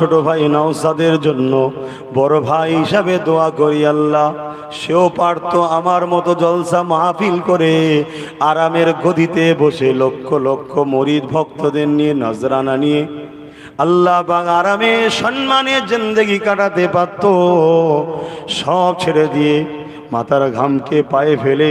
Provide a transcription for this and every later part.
ছোট ভাই নওসাদের জন্য, বড় ভাই হিসাবে দোয়া করি আল্লাহ। সেও পারত আমার মতো জলসা মাহফিল করে, আরামের গদিতে বসে লক্ষ লক্ষ মরিদ ভক্তদের নিয়ে নজরানা নিয়ে। আল্লাহ বাং আরামে সম্মানে জিন্দগি কাটাতে পারত। সব ছেড়ে দিয়ে মাথার ঘামকে পায়ে ফেলে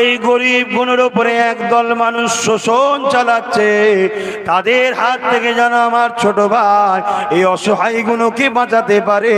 এই গরিব গুণের উপরে একদল মানুষ শোষণ চালাচ্ছে। তাদের হাত থেকে যেন আমার ছোট ভাই এই অসহায় গুণকে বাঁচাতে পারে।